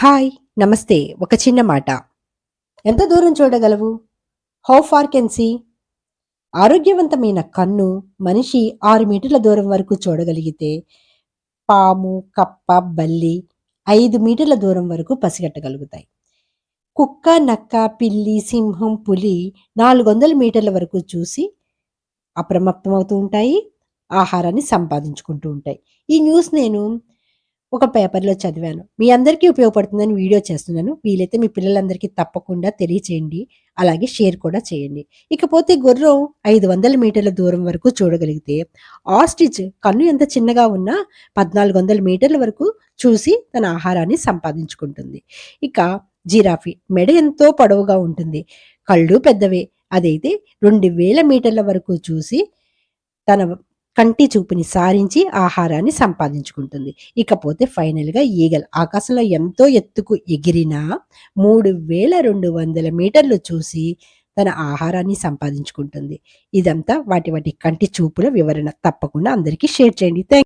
Hi నమస్తే. ఒక చిన్న మాట. ఎంత దూరం చూడగలవు? హౌ ఫార్ కెన్ సీ ఆరోగ్యవంతమైన కన్ను మనిషి ఆరు మీటర్ల దూరం వరకు చూడగలిగితే పాము కప్ప బల్లి ఐదు మీటర్ల దూరం వరకు పసిగట్టగలుగుతాయి. కుక్క నక్క పిల్లి సింహం పులి నాలుగు వందల మీటర్ల వరకు చూసి అప్రమత్తమవుతూ ఉంటాయి ఆహారాన్ని సంపాదించుకుంటూ ఉంటాయి. ఈ న్యూస్ నేను ఒక పేపర్లో చదివాను. మీ అందరికీ ఉపయోగపడుతుందని వీడియో చేస్తున్నాను. వీలైతే మీ పిల్లలందరికీ తప్పకుండా తెలియచేయండి. అలాగే షేర్ కూడా చేయండి. ఇకపోతే గుర్రం ఐదు వందల మీటర్ల దూరం వరకు చూడగలిగితే ఆస్టిచ్ కన్ను ఎంత చిన్నగా ఉన్నా పద్నాలుగు వందల మీటర్ల వరకు చూసి తన ఆహారాన్ని సంపాదించుకుంటుంది. ఇక జిరాఫీ మెడ ఎంతో పొడవుగా ఉంటుంది. కళ్ళు పెద్దవే. అదైతే రెండు వేల మీటర్ల వరకు చూసి తన కంటి చూపుని సారించి ఆహారాన్ని సంపాదించుకుంటుంది. ఇకపోతే ఫైనల్గా ఈగల్. ఆకాశంలో ఎంతో ఎత్తుకు ఎగిరినా మూడు వేల రెండు వందల మీటర్లు చూసి తన ఆహారాన్ని సంపాదించుకుంటుంది. ఇదంతా వాటి వాటి కంటి చూపుల వివరణ. తప్పకుండా అందరికీ షేర్ చేయండి. థ్యాంక్